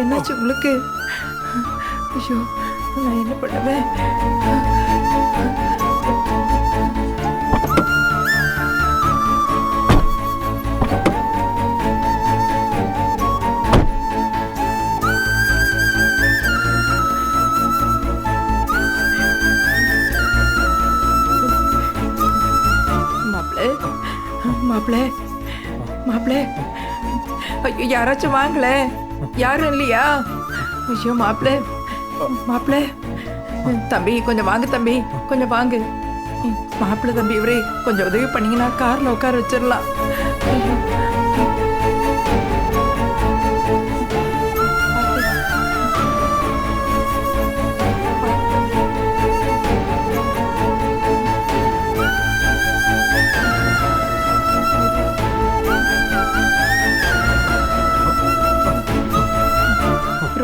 என்னாச்சு உங்களுக்கு? ஐயோ நான் என்ன பண்ணுவேன் மாப்பிள்ளை மாப்பிள்ளை ஐயோ யாராச்சும் வாங்களே. யாரும் இல்லையா? ஐயோ மாப்பிள்ள மாப்பிள்ளை தம்பி கொஞ்சம் வாங்க தம்பி. கொஞ்சம் வாங்க. மாப்பிள்ள தம்பி இவரே கொஞ்சம் உதவி பண்ணீங்கன்னா கார்ல உட்கார வச்சிடலாம்.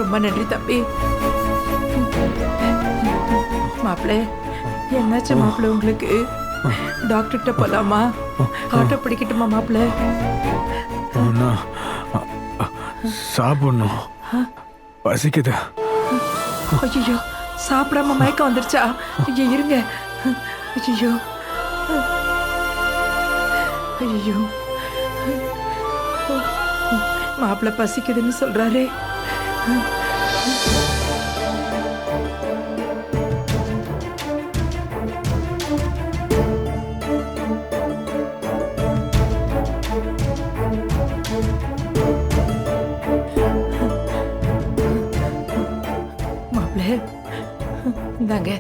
ரொம்ப நன்றி தம்பி. மாப்பிள்ளை என்னாச்சு மாப்பிள்ளை உங்களுக்கு? டாக்டர்கிட்ட போலாமா? ஆட்டோ பிடிக்கட்டுமா மாப்பிள்ளை சாப்பிடணும். பசிக்குது. ஐயோ சாப்பிடாம மயக்கம் வந்துருச்சா? ஐயோ இருங்க. ஐயோ ஐயோ மாப்பிள்ளை பசிக்குதுன்னு சொல்றாரே. இந்தாங்க.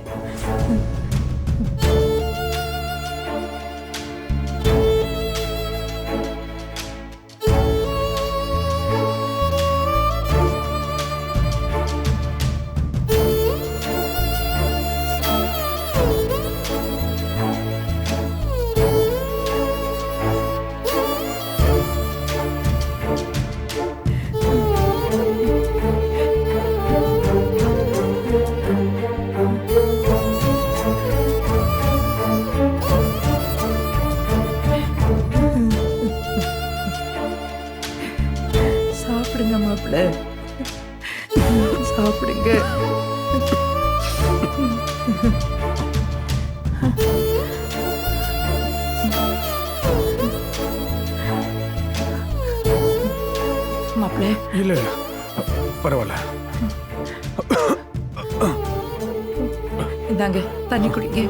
சாப்பிடுங்க மாப்பிள்ளை. சாப்பிடுங்க. மாப்பிள்ளை. இல்லை இல்லை. பரவாயில்ல. இந்தாங்க தண்ணி குடிங்க.